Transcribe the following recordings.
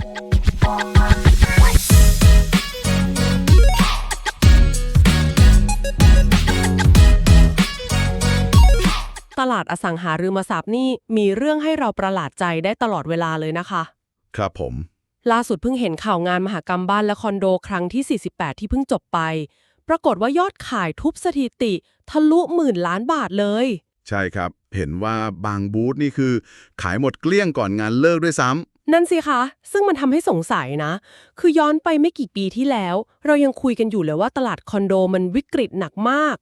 ตลาดอสังหาริมทรัพย์นี่มีเรื่องให้เราประหลาดใจได้ตลอดเวลาเลยนะคะ ครับผม ล่าสุดเพิ่งเห็นข่าวงานมหกรรมบ้านและคอนโดครั้งที่ 48 ที่เพิ่งจบไป ปรากฏว่ายอดขายทุบสถิติ ทะลุหมื่นล้านบาทเลย ใช่ครับ เห็นว่าบางบูธนี่คือ ขายหมดเกลี้ยงก่อนงานเลิกด้วยซ้ำ นั่นสิคะ ซึ่งมันทำให้สงสัยนะ คือย้อนไปไม่กี่ปีที่แล้ว เรายังคุยกันอยู่เลยว่าตลาดคอนโดมันวิกฤตหนักมาก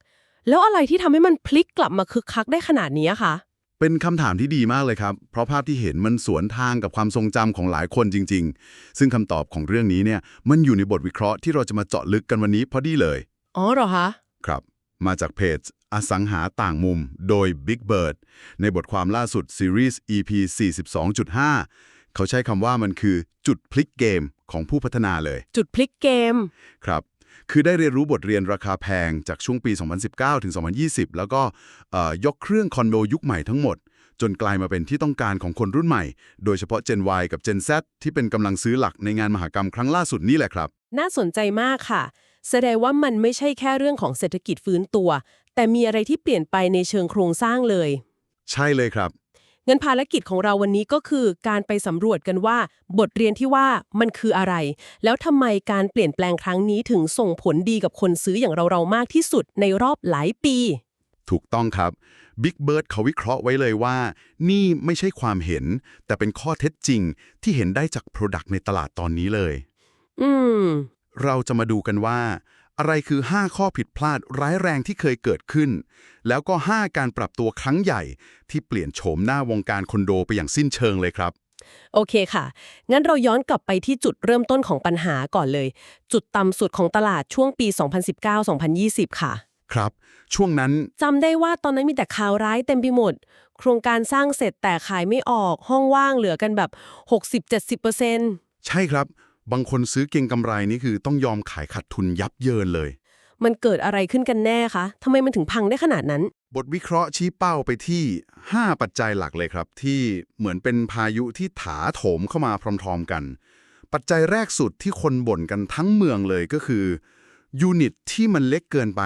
แล้วอะไรที่ทำให้มันพลิกกลับมาคึกคักได้ขนาดนี้คะเป็นคำถามที่ดีมากเลยครับ เพราะภาพที่เห็นมันสวนทางกับความทรงจำของหลายคนจริง ๆ ซึ่งคำตอบของเรื่องนี้เนี่ย มันอยู่ในบทวิเคราะห์ที่เราจะมาเจาะลึกกันวันนี้พอดีเลย อ๋อเหรอคะ ครับ มาจากเพจ อสังหาต่างมุม โดย Big Bird ในบทความล่าสุดซีรีส์ EP 42.5 เขาใช้คำว่ามันคือจุดพลิกเกมของผู้พัฒนาเลย จุดพลิกเกม ครับ คือได้เรียนรู้บทเรียนราคาแพงจากช่วงปี 2019 ถึง 2020 แล้วก็เอ่อยกเครื่องคอนโดยุคใหม่ทั้งหมด จนกลายมาเป็นที่ต้องการของคนรุ่นใหม่ โดยเฉพาะ Gen Y กับ Gen Z ที่เป็นกำลังซื้อหลักในงานมหกรรมครั้งล่าสุดนี่แหละครับ น่าสนใจมากค่ะ แสดงว่ามันไม่ใช่แค่เรื่องของเศรษฐกิจฟื้นตัว แต่มีอะไรที่เปลี่ยนไปในเชิงโครงสร้างเลย ใช่เลยครับเงินภารกิจของเราวันนี้ก็คือการไปสำรวจกันว่า บทเรียนที่ว่ามันคืออะไร แล้วทำไมการเปลี่ยนแปลงครั้งนี้ถึงส่งผลดีกับคนซื้ออย่างเราๆมากที่สุดในรอบหลายปี ถูกต้องครับ Big Bird เขาวิเคราะห์ไว้เลยว่า นี่ไม่ใช่ความเห็น แต่เป็นข้อเท็จจริงที่เห็นได้จาก Product ในตลาดตอนนี้เลย อืม เราจะมาดูกันว่า อะไรคือ 5 ข้อผิดพลาดร้ายแรงที่เคยเกิดขึ้น แล้วก็ 5 การปรับตัวครั้งใหญ่ที่เปลี่ยนโฉมหน้าวงการคอนโดไปอย่างสิ้นเชิงเลยครับ โอเคค่ะ งั้นเราย้อนกลับไปที่จุดเริ่มต้นของปัญหาก่อนเลย จุดต่ำสุดของตลาดช่วงปี 2019-2020 ค่ะ ครับ ช่วงนั้นจำได้ว่าตอนนั้นมีแต่ข่าวร้ายเต็มไปหมด โครงการสร้างเสร็จแต่ขายไม่ออกห้องว่างเหลือกันแบบ 60-70%ใช่ครับ บางคนซื้อเก่งกำไรนี่คือต้องยอมขายขาดทุนยับเยินเลย มันเกิดอะไรขึ้นกันแน่คะทำไมมันถึงพังได้ขนาดนั้น บทวิเคราะห์ชี้เป้าไปที่ 5 ปัจจัยหลักเลยครับ ที่เหมือนเป็นพายุที่ถาโถมเข้ามาพร้อมๆกัน ปัจจัยแรกสุดที่คนบ่นกันทั้งเมืองเลยก็คือยูนิตที่มันเล็กเกินไป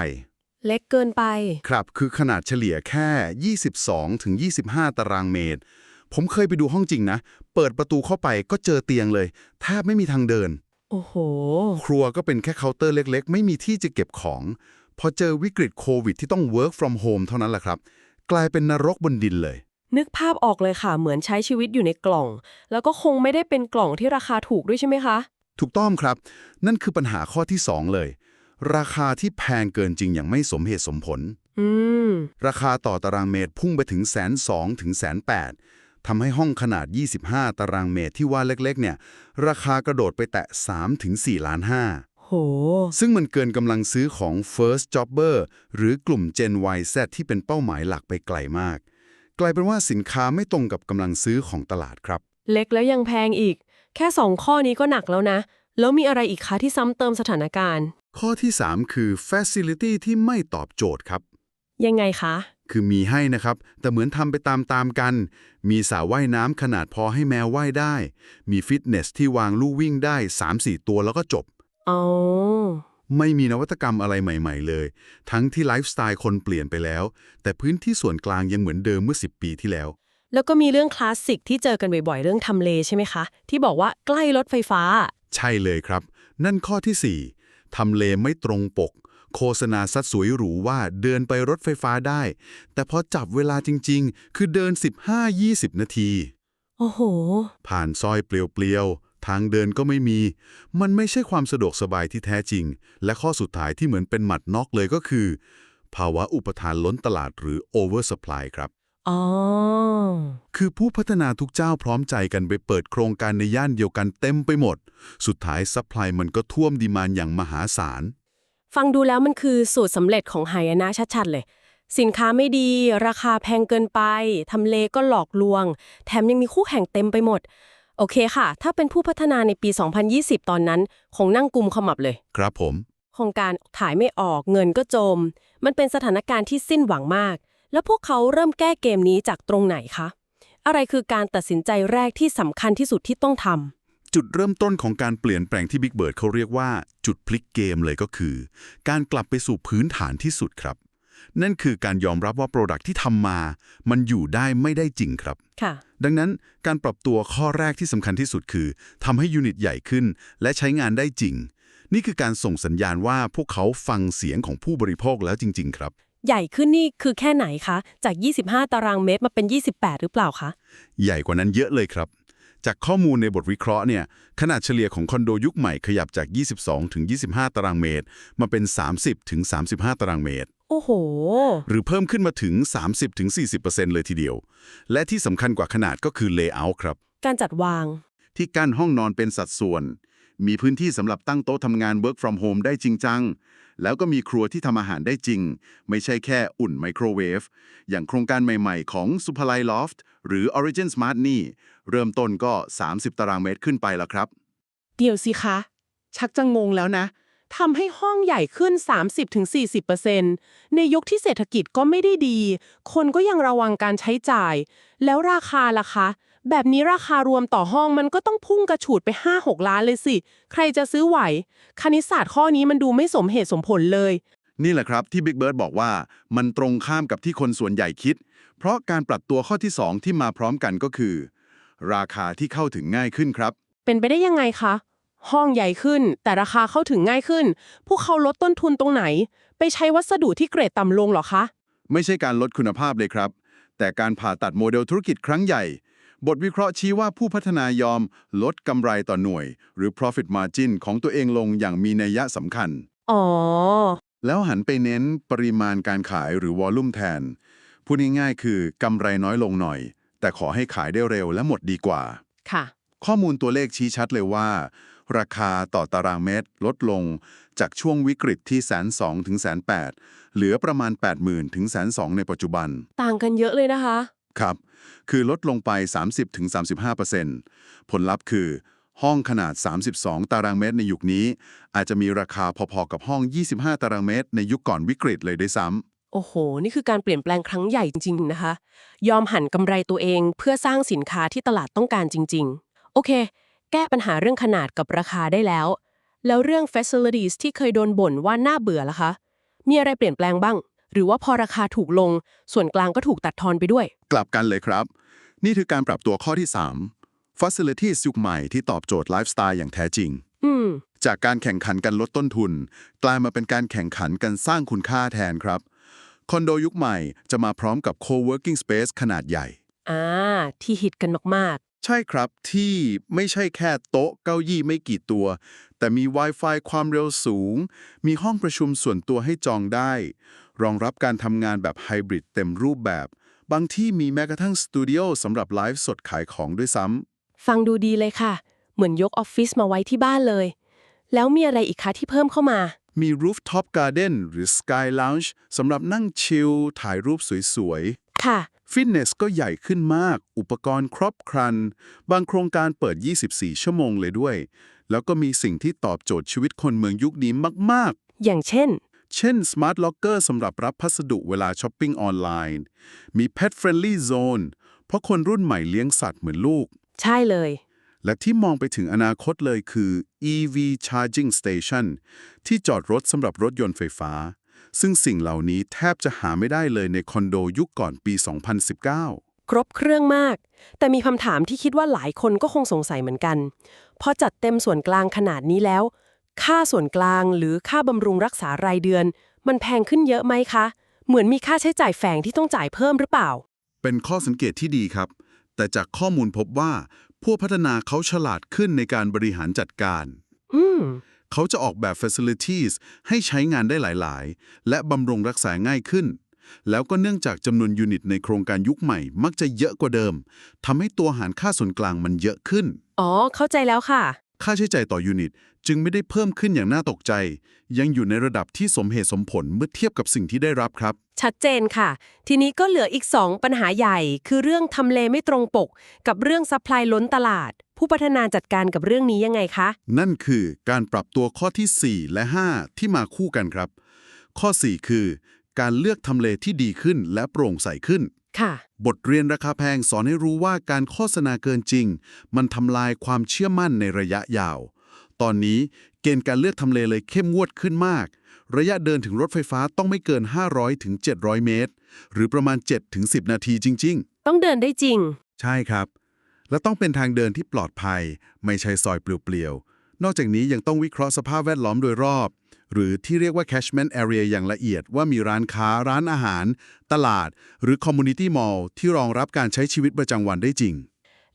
เล็กเกินไป ครับคือขนาดเฉลี่ยแค่ 22ถึง25 ตารางเมตร ผมเคยไปดูห้องจริงนะ เปิดประตูเข้าไปก็เจอเตียงเลยแทบไม่มีทางเดิน โอ้โห ครัวก็เป็นแค่เคาน์เตอร์เล็ก ๆ ไม่มีที่จะเก็บของ พอเจอวิกฤตโควิดที่ต้อง work from home เท่านั้นแหละครับ กลายเป็นนรกบนดินเลย นึกภาพออกเลยค่ะ เหมือนใช้ชีวิตอยู่ในกล่อง แล้วก็คงไม่ได้เป็นกล่องที่ราคาถูกด้วยใช่ไหมคะ ถูกต้องครับ นั่นคือปัญหาข้อที่ 2 เลย ราคาที่แพงเกินจริงอย่างไม่สมเหตุสมผล อืม ราคาต่อตารางเมตรพุ่งไปถึงแสนสองถึงแสนแปด ทำให้ห้องขนาด 25 ตารางเมตรที่ว่าเล็กๆ เนี่ย ราคากระโดดไปแตะ3ถึง4ล้าน5โห ซึ่งมันเกินกำลังซื้อของ first jobber หรือกลุ่ม Gen YZ ที่เป็นเป้าหมายหลักไปไกลมาก กลายเป็นว่าสินค้าไม่ตรงกับกำลังซื้อของตลาดครับ เล็กแล้วยังแพงอีก แค่สองข้อนี้ก็หนักแล้วนะ แล้วมีอะไรอีกคะที่ซ้ำเติมสถานการณ์ ข้อที่ 3 คือ facility ที่ไม่ตอบโจทย์ครับ ยังไงคะ คือมีให้นะครับ แต่เหมือนทำไปตามๆกัน มีสระว่ายน้ำขนาดพอให้แมวว่ายได้ มีฟิตเนสที่วางลู่วิ่งได้ 3-4 ตัวแล้วก็จบ อ๋อ ไม่มีนวัตกรรมอะไรใหม่ ๆ เลย ทั้งที่ไลฟ์สไตล์คนเปลี่ยนไปแล้ว แต่พื้นที่ส่วนกลางยังเหมือนเดิมเมื่อ 10 ปีที่แล้ว แล้วก็มีเรื่องคลาสสิกที่เจอกันบ่อยๆ เรื่องทำเลใช่ไหมคะ ที่บอกว่าใกล้รถไฟฟ้า ใช่เลยครับ นั่นข้อที่ 4ทำเลไม่ตรงปก โฆษณาซัดสวยหรูว่าเดินไปรถไฟฟ้าได้ แต่พอจับเวลาจริง ๆ คือเดิน 15-20 นาที โอ้โห ผ่านซอยเปลี่ยวๆ ทางเดินก็ไม่มี มันไม่ใช่ความสะดวกสบายที่แท้จริง และข้อสุดท้ายที่เหมือนเป็นหมัดน็อกเลยก็คือ ภาวะอุปทานล้นตลาดหรือ oversupply ครับ อ๋อ คือผู้พัฒนาทุกเจ้าพร้อมใจกันไปเปิดโครงการในย่านเดียวกันเต็มไปหมด สุดท้ายซัพพลายมันก็ท่วมดีมานอย่างมหาศาล ฟังดูแล้วมันคือสูตรสำเร็จของหายนะชัดๆเลย สินค้าไม่ดี ราคาแพงเกินไปทำเลก็หลอกลวง แถมยังมีคู่แข่งเต็มไปหมด โอเคค่ะ ถ้าเป็นผู้พัฒนาในปี 2020 ตอนนั้นคงนั่งกุมขมับเลย ครับผมโครงการถ่ายไม่ออกเงินก็จม มันเป็นสถานการณ์ที่สิ้นหวังมาก แล้วพวกเขาเริ่มแก้เกมนี้จากตรงไหนคะ อะไรคือการตัดสินใจแรกที่สำคัญที่สุดที่ต้องท จุดเริ่มต้นของการเปลี่ยนแปลงที่ Big Bird เขาเรียกว่าจุดพลิกเกมเลยก็คือ การกลับไปสู่พื้นฐานที่สุดครับ นั่นคือการยอมรับว่า Product ที่ทำมา มันอยู่ได้ไม่ได้จริงครับค่ะดังนั้นการปรับตัวข้อแรกที่สำคัญที่สุดคือทำให้ยูนิตใหญ่ขึ้น และใช้งานได้จริง นี่คือการส่งสัญญาณว่าพวกเขาฟังเสียงของผู้บริโภคแล้วจริง ๆ ครับใหญ่ขึ้นนี่คือแค่ไหนคะ จาก 25 ตารางเมตรมาเป็น 28 หรือเปล่าคะ ใหญ่กว่านั้นเยอะเลยครับ จากข้อมูลในบทวิเคราะห์เนี่ยขนาดเฉลี่ยของคอนโดยุคใหม่ขยับจาก 22 ถึง 25 ตารางเมตร มาเป็น 30 ถึง 35 ตารางเมตร โอ้โห หรือเพิ่มขึ้นมาถึง 30ถึง40%เลยทีเดียว และที่สำคัญกว่าขนาดก็คือ Layout ครับ การจัดวาง ที่กั้นห้องนอนเป็นสัดส่วน มีพื้นที่สำหรับตั้งโต๊ะทำงาน work from home ได้จริงจัง แล้วก็มีครัวที่ทำอาหารได้จริง ไม่ใช่แค่อุ่นไมโครเวฟ อย่างโครงการใหม่ๆของ s u p e r l i Loft หรือ Origin Smart นี่ เริ่มต้นก็ 30 ตารางเมตรขึ้นไปแล้วครับ เดี๋ยวสิคะ ชักจะงงแล้วนะทำให้ห้องใหญ่ขึ้น 30-40%ในยุคที่เศรษฐกิจก็ไม่ได้ดี คนก็ยังระวังการใช้จ่าย แล้วราคาล่ะคะ แบบนี้ราคารวมต่อห้องมันก็ต้องพุ่งกระฉูดไป 5-6 ล้านเลยสิ ใครจะซื้อไหว คณิตศาสตร์ข้อนี้มันดูไม่สมเหตุสมผลเลย นี่แหละครับที่ Big Bird บอกว่ามันตรงข้ามกับที่คนส่วนใหญ่คิด เพราะการปรับตัวข้อที่ 2 ที่มาพร้อมกันก็คือ ราคาที่เข้าถึงง่ายขึ้นครับ เป็นไปได้ยังไงคะ ห้องใหญ่ขึ้น แต่ราคาเข้าถึงง่ายขึ้น พวกเขาลดต้นทุนตรงไหน ไปใช้วัสดุที่เกรดต่ำลงเหรอคะ ไม่ใช่การลดคุณภาพเลยครับ แต่การผ่าตัดโมเดลธุรกิจครั้งใหญ่ บทวิเคราะห์ชี้ว่าผู้พัฒนายอมลดกำไรต่อหน่วย หรือ profit margin ของตัวเองลงอย่างมีนัยยะสำคัญ อ๋อ แล้วหันไปเน้นปริมาณการขายหรือวอลลุ่มแทน พูดง่ายๆคือกำไรน้อยลงหน่อย แต่ขอให้ขายได้เร็วและหมดดีกว่า ค่ะ ข้อมูลตัวเลขชี้ชัดเลยว่า ราคาต่อตารางเมตรลดลงจากช่วงวิกฤตที่แสนสองถึงแสนแปดเหลือประมาณ 80,000 ถึงแสนสองในปัจจุบัน ต่างกันเยอะเลยนะคะ ครับ คือลดลงไป 30-35%ผลลัพธ์คือ ห้องขนาด 32 ตารางเมตรในยุคนี้ อาจจะมีราคาพอๆกับห้อง 25 ตารางเมตร ในยุคก่อนวิกฤตเลยด้วยซ้โอ้โห นี่คือการเปลี่ยนแปลงครั้งใหญ่จริง ๆ นะคะ ยอมหันกำไรตัวเองเพื่อสร้างสินค้าที่ตลาดต้องการจริง ๆ โอเค แก้ปัญหาเรื่องขนาดกับราคาได้แล้ว แล้วเรื่อง facilities ที่เคยโดนบ่นว่าน่าเบื่อล่ะคะ มีอะไรเปลี่ยนแปลงบ้าง หรือว่าพอราคาถูกลง ส่วนกลางก็ถูกตัดทอนไปด้วยำกลับกันเลยครับ นี่คือการปรับตัวข้อที่ 3 Facilities ยุคใหม่ที่ตอบโจทย์ไลฟ์สไตล์อย่างแท้จริง อืม จากการแข่งขันกันลดต้นทุน กลายมาเป็นการแข่งขันกันสร้างคุณค่าแทนครับ คอนโดยุคใหม่จะมาพร้อมกับ co-working space ขนาดใหญ่ อ่า ที่ฮิตกันมากใช่ครับที่ไม่ใช่แค่โต๊ะเก้าอี้ไม่กี่ตัว แต่มี Wi-Fi ความเร็วสูง มีห้องประชุมส่วนตัวให้จองได้ รองรับการทำงานแบบไฮบริดเต็มรูปแบบ บางที่มีแม้กระทั่งสตูดิโอสำหรับไลฟ์สดขายของด้วยซ้ำๆฟังดูดีเลยค่ะ เหมือนยกออฟฟิศมาไว้ที่บ้านเลย แล้วมีอะไรอีกคะที่เพิ่มเข้ามา มี Rooftop Garden หรือ Sky Lounge สำหรับนั่งชิล ถ่ายรูปสวยๆ ค่ะ ฟิตเนสก็ใหญ่ขึ้นมาก อุปกรณ์ครบครัน บางโครงการเปิด 24 ชั่วโมงเลยด้วย แล้วก็มีสิ่งที่ตอบโจทย์ชีวิตคนเมืองยุคนี้มากอย่างเช่นๆ เช่น Smart Locker สำหรับรับพัสดุเวลาช้อปปิ้งออนไลน์ มี Pet Friendly Zone เพราะคนรุ่นใหม่เลี้ยงสัตว์เหมือนลูก ใช่เลย และที่มองไปถึงอนาคตเลยคือ EV Charging Station ที่จอดรถสำหรับรถยนต์ไฟฟ้า ซึ่งสิ่งเหล่านี้แทบจะหาไม่ได้เลยในคอนโดยุคก่อนปี 2019ครบเครื่องมาก แต่มีคำถามที่คิดว่าหลายคนก็คงสงสัยเหมือนกัน พอจัดเต็มส่วนกลางขนาดนี้แล้ว ค่าส่วนกลางหรือค่าบำรุงรักษารายเดือน มันแพงขึ้นเยอะไหมคะ เหมือนมีค่าใช้จ่ายแฝงที่ต้องจ่ายเพิ่มหรือเปล่า เป็นข้อสังเกตที่ดีครับ แต่จากข้อมูลพบว่า ผู้พัฒนาเขาฉลาดขึ้นในการบริหารจัดการ อืมเขาจะออกแบบ facilities ให้ใช้งานได้หลาย ๆ และบำรุงรักษาง่ายขึ้น แล้วก็เนื่องจากจำนวนยูนิตในโครงการยุคใหม่ มักจะเยอะกว่าเดิม ทำให้ตัวหารค่าส่วนกลางมันเยอะขึ้น อ๋อ เข้าใจแล้วค่ะ ค่าใช้จ่ายต่อยูนิต จึงไม่ได้เพิ่มขึ้นอย่างน่าตกใจ ยังอยู่ในระดับที่สมเหตุสมผลเมื่อเทียบกับสิ่งที่ได้รับครับ ชัดเจนค่ะ ทีนี้ก็เหลืออีก 2 ปัญหาใหญ่ คือเรื่องทำเลไม่ตรงปก กับเรื่องซัพพลายล้นตลาด ผู้พัฒนาจัดการกับเรื่องนี้ยังไงคะ นั่นคือการปรับตัวข้อที่ 4 และ 5 ที่มาคู่กันครับ ข้อ 4 คือ การเลือกทำเลที่ดีขึ้นและโปร่งใสขึ้นค่ะบทเรียนราคาแพงสอนให้รู้ว่าการโฆษณาเกินจริง มันทำลายความเชื่อมั่นในระยะยาว ตอนนี้เกณฑ์การเลือกทำเลเลยเข้มงวดขึ้นมาก ระยะเดินถึงรถไฟฟ้าต้องไม่เกิน 500ถึง700 เมตร หรือประมาณ 7ถึง10 นาทีจริงๆต้องเดินได้จริงใช่ครับ และต้องเป็นทางเดินที่ปลอดภัย ไม่ใช่ซอยเปลี่ยวๆ นอกจากนี้ยังต้องวิเคราะห์สภาพแวดล้อมโดยรอบ หรือที่เรียกว่า catchment area อย่างละเอียดว่ามีร้านค้าร้านอาหาร ตลาด หรือ community mall ที่รองรับการใช้ชีวิตประจำวันได้จริง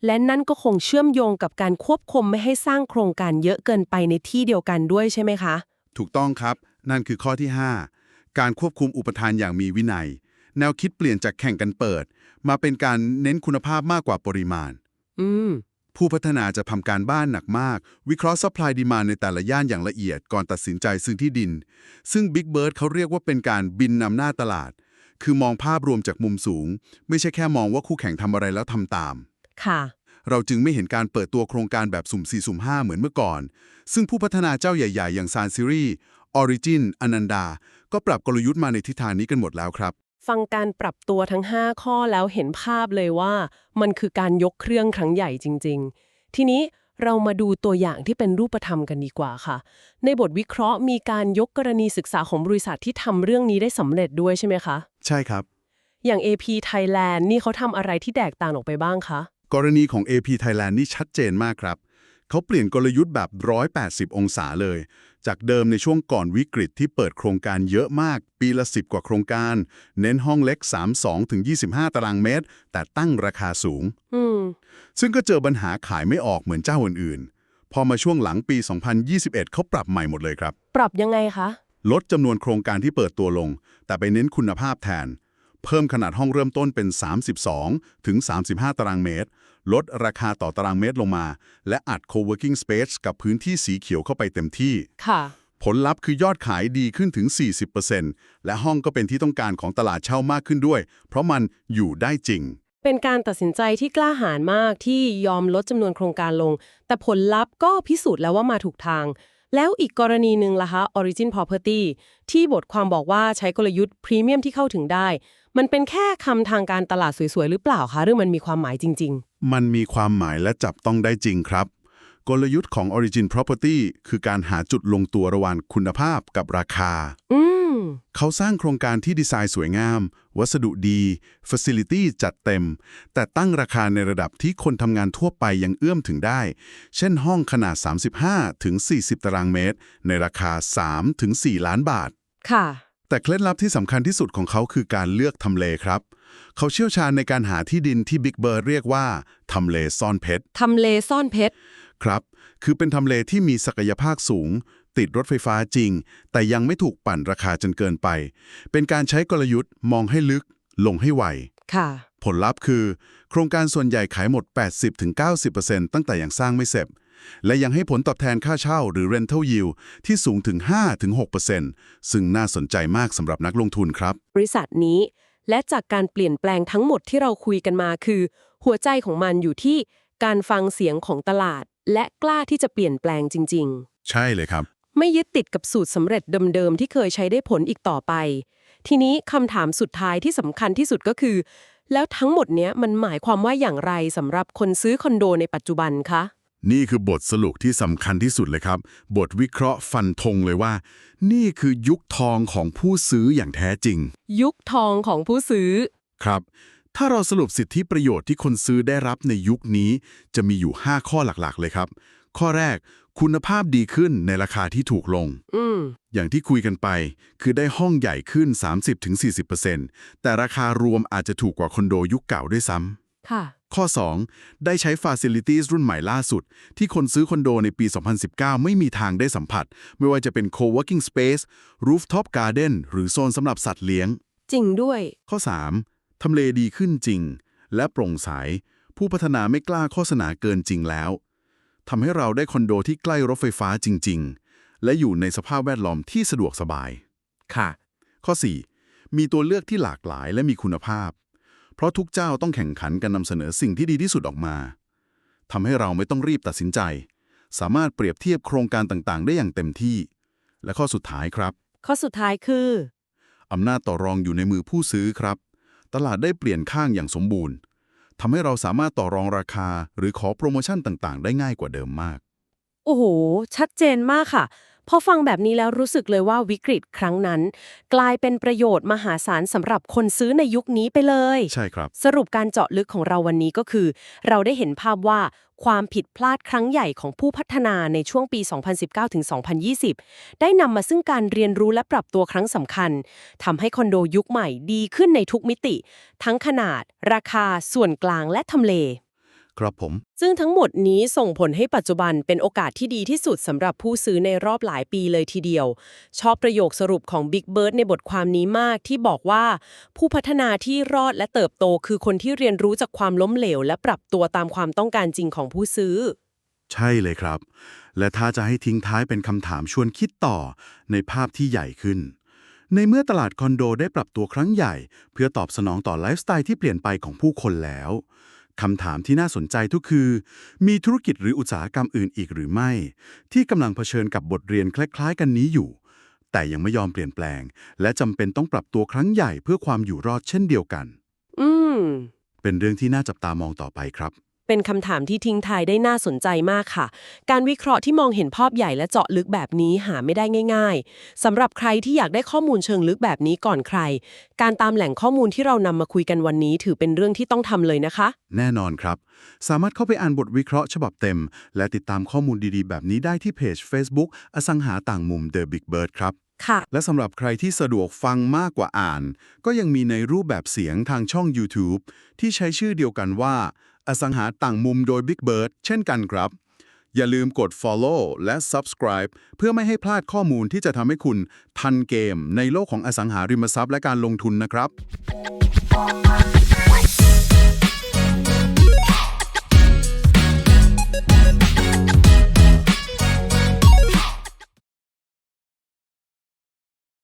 และนั่นก็คงเชื่อมโยงกับการควบคุมไม่ให้สร้างโครงการเยอะเกินไปในที่เดียวกันด้วยใช่ไหมคะ ถูกต้องครับ นั่นคือข้อที่ 5 การควบคุมอุปทานอย่างมีวินัย แนวคิดเปลี่ยนจากแข่งกันเปิด มาเป็นการเน้นคุณภาพมากกว่าปริมาณ อืมผู้พัฒนาจะทำการบ้านหนักมาก วิเคราะห์ supply demand ในแต่ละย่านอย่างละเอียดก่อนตัดสินใจซื้อที่ดิน ซึ่ง Big Bird เขาเรียกว่าเป็นการบินนำหน้าตลาด คือมองภาพรวมจากมุมสูง ไม่ใช่แค่มองว่าคู่แข่งทำอะไรแล้วทำตาม ค่ะ เราจึงไม่เห็นการเปิดตัวโครงการแบบสุ่ม4สุ่ม 5 เหมือนเมื่อก่อน ซึ่งผู้พัฒนาเจ้าใหญ่ ๆ อย่างซานซิรีออริจินอนันดา ก็ปรับกลยุทธ์มาในทิศทางนี้กันหมดแล้วครับ ฟังการปรับตัวทั้ง 5 ข้อแล้วเห็นภาพเลยว่า มันคือการยกเครื่องครั้งใหญ่จริง ๆ ทีนี้เรามาดูตัวอย่างที่เป็นรูปธรรมกันดีกว่าค่ะ ในบทวิเคราะห์มีการยกกรณีศึกษาของบริษัทที่ทำเรื่องนี้ได้สำเร็จด้วยใช่ไหมคะ ใช่ครับ อย่าง AP Thailand นี่เขาทำอะไรที่แตกต่างออกไปบ้างคะ กรณีของ AP Thailand นี่ชัดเจนมากครับเขาเปลี่ยนกลยุทธ์แบบ 180 องศาเลย จากเดิมในช่วงก่อนวิกฤตที่เปิดโครงการเยอะมาก ปีละ 10 กว่าโครงการ เน้นห้องเล็ก 32ถึง25 ตารางเมตร แต่ตั้งราคาสูงอืมซึ่งก็เจอปัญหาขายไม่ออกเหมือนเจ้าอื่นๆ พอมาช่วงหลังปี 2021 เขาปรับใหม่หมดเลยครับ ปรับยังไงคะ ลดจำนวนโครงการที่เปิดตัวลง แต่ไปเน้นคุณภาพแทน เพิ่มขนาดห้องเริ่มต้นเป็น 32ถึง35 ตารางเมตร ลดราคาต่อตารางเมตรลงมา และอัด co-working space กับพื้นที่สีเขียวเข้าไปเต็มที่ ค่ะ ผลลัพธ์คือยอดขายดีขึ้นถึง 40%และห้องก็เป็นที่ต้องการของตลาดเช่ามากขึ้นด้วย เพราะมันอยู่ได้จริง เป็นการตัดสินใจที่กล้าหาญมากที่ยอมลดจำนวนโครงการลง แต่ผลลัพธ์ก็พิสูจน์แล้วว่ามาถูกทาง แล้วอีกกรณีหนึ่งล่ะคะ Origin Property ที่บทความบอกว่าใช้กลยุทธ์พรีเมียมที่เข้าถึงได้ มันเป็นแค่คำทางการตลาดสวยๆ หรือเปล่าคะ หรือมันมีความหมายจริงมันมีความหมายและจับต้องได้จริงครับ กลยุทธ์ของ Origin Property คือการหาจุดลงตัวระหว่างคุณภาพกับราคาๆอืมเขาสร้างโครงการที่ดีไซน์สวยงาม วัสดุดี Facility จัดเต็ม แต่ตั้งราคาในระดับที่คนทำงานทั่วไปยังเอื้อมถึงได้ เช่นห้องขนาด 35ถึง40 ตารางเมตร ในราคา3ถึง4ล้านบาท ค่ะ แต่เคล็ดลับที่สำคัญที่สุดของเขาคือการเลือกทำเลครับ เขาเชี่ยวชาญในการหาที่ดินที่ Big Bird เรียกว่าทำเลซ่อนเพชรทำเลซ่อนเพชร ครับ คือเป็นทำเลที่มีศักยภาพสูง ติดรถไฟฟ้าจริง แต่ยังไม่ถูกปั่นราคาจนเกินไป เป็นการใช้กลยุทธ์มองให้ลึก ลงให้ไว ค่ะ ผลลัพธ์คือ โครงการส่วนใหญ่ขายหมด 80-90%ตั้งแต่ยังสร้างไม่เสร็จ และยังให้ผลตอบแทนค่าเช่าหรือ rental yield ที่สูงถึง 5-6%ซึ่งน่าสนใจมากสำหรับนักลงทุนครับ บริษัทนี้ และจากการเปลี่ยนแปลงทั้งหมดที่เราคุยกันมาคือ หัวใจของมันอยู่ที่การฟังเสียงของตลาด และกล้าที่จะเปลี่ยนแปลงจริงๆใช่เลยครับไม่ยึดติดกับสูตรสำเร็จเดิมๆที่เคยใช้ได้ผลอีกต่อไป ทีนี้คำถามสุดท้ายที่สำคัญที่สุดก็คือ แล้วทั้งหมดเนี้ยมันหมายความว่าอย่างไรสำหรับคนซื้อคอนโดในปัจจุบันคะ นี่คือบทสรุปที่สำคัญที่สุดเลยครับ บทวิเคราะห์ฟันธงเลยว่า นี่คือยุคทองของผู้ซื้ออย่างแท้จริง ยุคทองของผู้ซื้อ ครับ ถ้าเราสรุปสิทธิประโยชน์ที่คนซื้อได้รับในยุคนี้ จะมีอยู่ 5 ข้อหลักๆ เลยครับ ข้อแรก คุณภาพดีขึ้นในราคาที่ถูกลงอืมอย่างที่คุยกันไป คือได้ห้องใหญ่ขึ้น 30-40%แต่ราคารวมอาจจะถูกกว่าคอนโดยุคเก่าด้วยซ้ำค่ะ ข้อ 2 ได้ใช้ Facilities รุ่นใหม่ล่าสุด ที่คนซื้อคอนโดในปี 2019 ไม่มีทางได้สัมผัส ไม่ว่าจะเป็น Co-working Space Rooftop Garden หรือโซนสำหรับสัตว์เลี้ยง จริงด้วย ข้อ 3 ทำเลดีขึ้นจริง และโปร่งใสผู้พัฒนาไม่กล้าโฆษณาเกินจริงแล้วทำให้เราได้คอนโดที่ใกล้รถไฟฟ้าจริง ๆ และอยู่ในสภาพแวดล้อมที่สะดวกสบาย ค่ะ ข้อ 4 มีตัวเลือกที่หลากหลายและมีคุณภาพ เพราะทุกเจ้าต้องแข่งขันกันนำเสนอสิ่งที่ดีที่สุดออกมาทำให้เราไม่ต้องรีบตัดสินใจ สามารถเปรียบเทียบโครงการต่างๆ ได้อย่างเต็มที่ และข้อสุดท้ายครับ ข้อสุดท้ายคืออำนาจต่อรองอยู่ในมือผู้ซื้อครับ ตลาดได้เปลี่ยนข้างอย่างสมบูรณ์ทำให้เราสามารถต่อรองราคาหรือขอโปรโมชั่นต่างๆ ได้ง่ายกว่าเดิมมาก โอ้โห ชัดเจนมากค่ะ พอฟังแบบนี้แล้วรู้สึกเลยว่าวิกฤตครั้งนั้น กลายเป็นประโยชน์มหาศาลสำหรับคนซื้อในยุคนี้ไปเลย ใช่ครับ สรุปการเจาะลึกของเราวันนี้ก็คือ เราได้เห็นภาพว่าความผิดพลาดครั้งใหญ่ของผู้พัฒนาในช่วงปี 2019-2020 ได้นำมาซึ่งการเรียนรู้และปรับตัวครั้งสำคัญทำให้คอนโดยุคใหม่ดีขึ้นในทุกมิติ ทั้งขนาด ราคาส่วนกลางและทำเล ครับผม ซึ่งทั้งหมดนี้ส่งผลให้ปัจจุบันเป็นโอกาสที่ดีที่สุดสำหรับผู้ซื้อในรอบหลายปีเลยทีเดียว ชอบประโยคสรุปของ Big Bird ในบทความนี้มากที่บอกว่า ผู้พัฒนาที่รอดและเติบโตคือคนที่เรียนรู้จากความล้มเหลว และปรับตัวตามความต้องการจริงของผู้ซื้อ ใช่เลยครับ และถ้าจะให้ทิ้งท้ายเป็นคำถามชวนคิดต่อ ในภาพที่ใหญ่ขึ้นในเมื่อตลาดคอนโดได้ปรับตัวครั้งใหญ่ เพื่อตอบสนองต่อไลฟ์สไตล์ที่เปลี่ยนไปของผู้คนแล้ว คำถามที่น่าสนใจทุกคือ มีธุรกิจหรืออุตสาหกรรมอื่นอีกหรือไม่ ที่กำลังเผชิญกับบทเรียนคล้าย ๆ กันนี้อยู่ แต่ยังไม่ยอมเปลี่ยนแปลง และจำเป็นต้องปรับตัวครั้งใหญ่เพื่อความอยู่รอดเช่นเดียวกัน อืม เป็นเรื่องที่น่าจับตามองต่อไปครับ เป็นคำถามที่ทิ้งทายได้น่าสนใจมากค่ะ การวิเคราะห์ที่มองเห็นภาพใหญ่และเจาะลึกแบบนี้หาไม่ได้ง่าย ๆสำหรับใครที่อยากได้ข้อมูลเชิงลึกแบบนี้ก่อนใคร การตามแหล่งข้อมูลที่เรานำมาคุยกันวันนี้ ถือเป็นเรื่องที่ต้องทำเลยนะคะ แน่นอนครับ สามารถเข้าไปอ่านบทวิเคราะห์ฉบับเต็ม และติดตามข้อมูลดีๆ แบบนี้ได้ที่เพจ Facebook อสังหาต่างมุม The Big Bird ครับค่ะและสำหรับใครที่สะดวกฟังมากกว่าอ่าน ก็ยังมีในรูปแบบเสียงทางช่อง YouTube ที่ใช้ชื่อเดียวกันว่า อสังหาต่างมุมโดย Big Bird เช่นกันครับ อย่าลืมกด follow และ subscribe เพื่อไม่ให้พลาดข้อมูลที่จะทำให้คุณทันเกมในโลกของอสังหาริมทรัพย์และการลงทุนนะครับ